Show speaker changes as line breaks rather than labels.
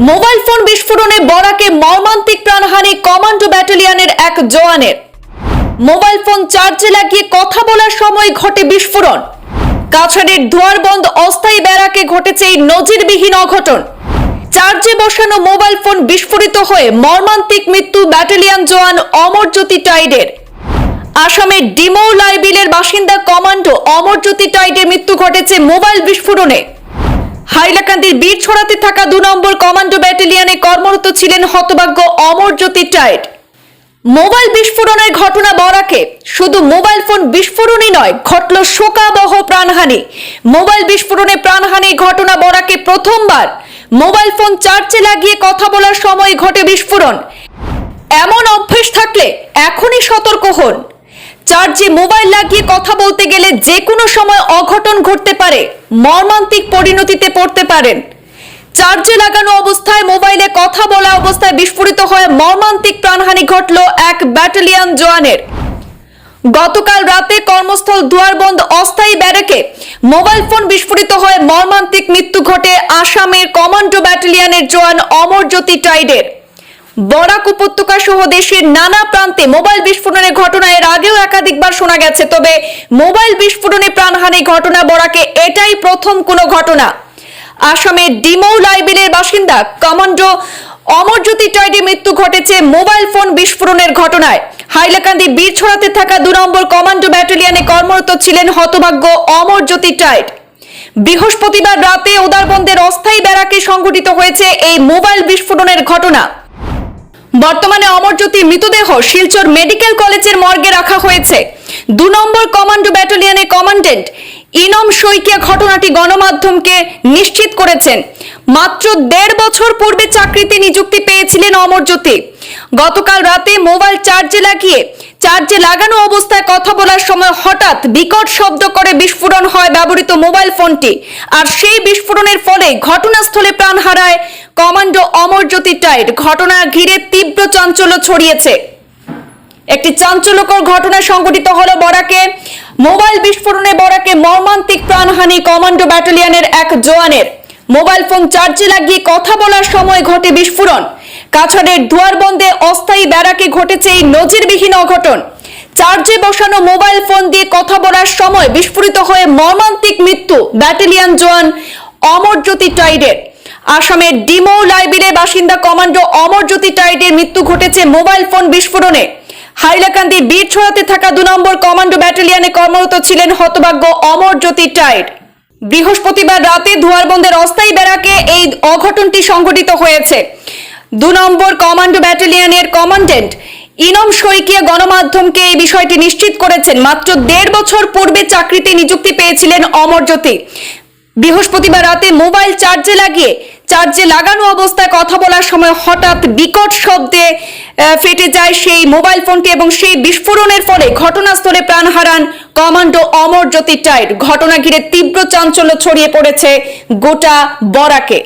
Mobile phone বিস্ফোরণে বরাকে মর্মান্তিক প্রাণহানি কমান্ডো ব্যাটালিয়নের এক জওয়ানের। মোবাইল ফোন চার্জে লাগিয়ে কথা বলার সময় ঘটে বিস্ফোরণ। কাছাড়ের দুয়ারবন্ধ অস্থায়ী ব্যারাকে ঘটেছে এই নজিরবিহীন অঘটন। চার্জে বসানো মোবাইল ফোন বিস্ফোরিত হয়ে মর্মান্তিক মৃত্যু ব্যাটালিয়ন জওয়ান অমরজ্যোতি টাইডের। আসামের ডিমৌ লাইবিলের বাসিন্দা কমান্ডো অমরজ্যোতি টাইডের মৃত্যু ঘটেছে মোবাইল বিস্ফোরণে। হাইলাকান্দির বীর ছড়াতে থাকা দু নম্বর কমান্ডো ব্যাটালিয়নে কর্মরত ছিলেন হতভাগ্য অমরজ্যোতি টাইড। মোবাইল বিস্ফোরণের ঘটনা বরাকে। শুধু মোবাইল ফোন বিস্ফোরণই নয়, ঘটল শোকাবহ প্রাণহানি। মোবাইল বিস্ফোরণে প্রাণহানির ঘটনা বরাকে প্রথমবার। মোবাইল ফোন চার্জে লাগিয়ে কথা বলার সময় ঘটে বিস্ফোরণ। এমন অভ্যেস থাকলে এখনই সতর্ক হন। চার্জে মোবাইল লাগিয়ে কথা বলতে গেলে যে কোনো সময় অঘটন ঘটতে পারে, মর্মান্তিক পরিণতিতে পড়তে পারেন। চার্জে লাগানো অবস্থায় মোবাইলে কথা বলা অবস্থায় বিস্ফোরিত হয়ে মর্মান্তিক প্রাণহানি ঘটল এক ব্যাটালিয়ান জওয়ানের। গতকাল রাতে কর্মস্থল দুয়ারবন্ধ অস্থায়ী ব্যারেকে মোবাইল ফোন বিস্ফোরিত হয়ে মর্মান্তিক মৃত্যু ঘটে আসামের কমান্ডো ব্যাটালিয়ানের জওয়ান অমরজ্যোতি টাইডের। বরাক উপত্যকা সহ দেশের নানা প্রান্তে মোবাইল বিস্ফোরণের একাধিকবার শোনা গেছে, তবে মোবাইল বিস্ফোরণে প্রাণহানি ঘটনা বরাকে এটাই প্রথম কোনো ঘটনা। আসামের ডিমৌ লাইবিলের বাসিন্দা কমান্ডো অমরজ্যোতি টাইডের মৃত্যু ঘটেছে মোবাইল ফোন বিস্ফোরণের ঘটনায়। হাইলাকান্দি বীর ছড়াতে থাকা দু নম্বর কমান্ডো ব্যাটালিয়নে কর্মরত ছিলেন হতভাগ্য অমরজ্যোতি টাইড বৃহস্পতিবার রাতে উদারবন্দের অস্থায়ী ব্যারাকে সংঘটিত হয়েছে এই মোবাইল বিস্ফোরণের ঘটনা। বর্তমানে অমরজ্যোতি মৃতদেহ শিলচর মেডিকেল কলেজের মর্গে রাখা হয়েছে। দু নম্বর কমান্ডো ব্যাটালিয়নের কমান্ডেন্ট ইনম শইকিয়া ঘটনাটি গণমাধ্যমকে নিশ্চিত করেছেন। মাত্র দেড় বছর পূর্বে চাকরিতে নিযুক্তি পেয়েছিলেন অমরজ্যোতি। গতকাল রাতে মোবাইল চার্জে লাগিয়ে, চার্জে লাগানো অবস্থায় কথা বলার সময় হঠাৎ বিকট শব্দ করে বিস্ফোরণ হয় ব্যবহৃত মোবাইল ফোনটি। আর সেই বিস্ফোরণের ফলে ঘটনাস্থলে প্রাণ হারায় কমান্ডো অমরজ্যোতি টাইড ঘটনা ঘিরে তীব্র চাঞ্চল্য ছড়িয়েছে। একটি চাঞ্চল্যকর ঘটনা সংঘটিত হলো বরাকে। মোবাইল বিস্ফোরণে বরাকে মর্মান্তিক প্রাণহানি কমান্ডো ব্যাটালিয়নের এক জওয়ানের। মোবাইল ফোন চার্জে লাগিয়ে কথা বলার সময় ঘটে বিস্ফোরণ। কাছাড়ের দুয়ারবন্দে অস্থায়ী ব্যারাকে ঘটেছে এই নজিরবিহীন অঘটন। চার্জে বসানো মোবাইল ফোন দিয়ে কথা বলার সময় বিস্ফোরিত হয়ে মর্মান্তিক মৃত্যু ব্যাটালিয়ন জওয়ান অমরজ্যোতি টাইডের। আসামের ডিমৌ লাইবিলের বাসিন্দা কমান্ডো অমরজ্যোতি টাইডের মৃত্যু ঘটেছে মোবাইল ফোন বিস্ফোরণে। হাইলাকান্দি বীর ছড়াতে থাকা দু নম্বর কমান্ডো ব্যাটালিয়নে কর্মরত ছিলেন হতভাগ্য অমরজ্যোতি টাইড। বৃহস্পতিবার রাতে ধুয়ারবন্দের অস্থায়ী ব্যারাকে এই অঘটনটি সংঘটিত হয়েছে। দু নম্বর কমান্ডো ব্যাটালিয়নের কমান্ডেন্ট ইনম শইকিয়া গণমাধ্যমকে এই বিষয়টি নিশ্চিত করেছেন। মাত্র দেড় বছর পূর্বে চাকরিতে নিযুক্তি পেয়েছিলেন অমরজ্যোতি। বৃহস্পতিবার রাতে মোবাইল চার্জে লাগিয়ে চার্জে লাগানো অবস্থায় কথা বলার সময় হঠাৎ বিকট শব্দে ফেটে যায় সেই মোবাইল ফোনটি এবং সেই বিস্ফোরণের ফলে ঘটনাস্থলে প্রাণ হারান কমান্ডো অমরজ্যোতি টাইড। ঘটনা ঘিরে তীব্র চাঞ্চল্য ছড়িয়ে পড়েছে গোটা বরাকে।